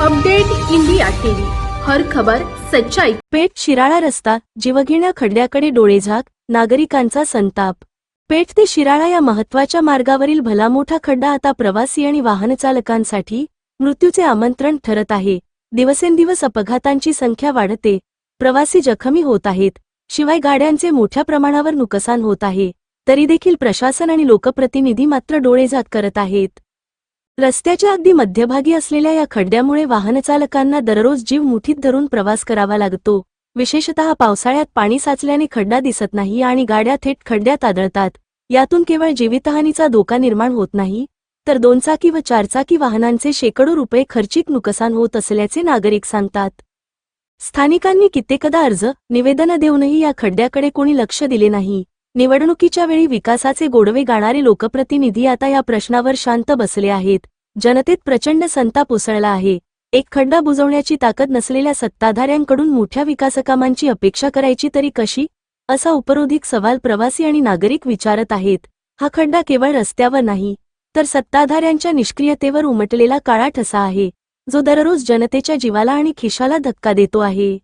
Update India TV. हर खबर सच्चाई. पेठ शिराळा रस्ता जीवघेण्या खड्ड्याकडे डोळेझाक नागरिकांचा संताप. पेठ ते शिराळा या महत्त्वाच्या मार्गावरील भला मोठा खड्डा आता प्रवासी आणि वाहनचालकांसाठी मृत्यूचे आमंत्रण ठरत आहे. दिवसेंदिवस अपघातांची संख्या वाढते. प्रवासी जखमी होत आहेत. शिवाय गाड्यांचे मोठ्या प्रमाणावर नुकसान होत आहे. तरी देखील प्रशासन आणि लोकप्रतिनिधी मात्र डोळेझाक करत आहेत. रस्त्याच्या अगदी मध्यभागी असलेल्या या खड्ड्यामुळे वाहनचालकांना दररोज जीव मुठीत धरून प्रवास करावा लागतो. विशेषतः पावसाळ्यात पाणी साचल्याने खड्डा दिसत नाही आणि गाड्या थेट खड्ड्यात आदळतात. यातून केवळ जीवितहानीचा धोका निर्माण होत नाही तर दोनचाकी व चारचाकी वाहनांचे शेकडो रुपये खर्चिक नुकसान होत असल्याचे नागरिक सांगतात. स्थानिकांनी कित्येकदा अर्ज निवेदनं देऊनही या खड्ड्याकडे कोणी लक्ष दिले नाही. निवडणुकीच्या वेळी विकासाचे गोडवे गाणारे लोकप्रतिनिधी आता या प्रश्नावर शांत बसले आहेत. जनतेत प्रचंड संताप उसळला आहे. एक खड्डा बुजवण्याची ताकद नसलेल्या सत्ताधाऱ्यांकडून मोठ्या विकासकामांची अपेक्षा करायची तरी कशी? असा उपरोधिक सवाल प्रवासी आणि नागरिक विचारत आहेत. हा खड्डा केवळ रस्त्यावर नाही तर सत्ताधाऱ्यांच्या निष्क्रियतेवर उमटलेला काळा ठसा आहे जो दररोज जनतेच्या जीवाला आणि खिशाला धक्का देतो आहे.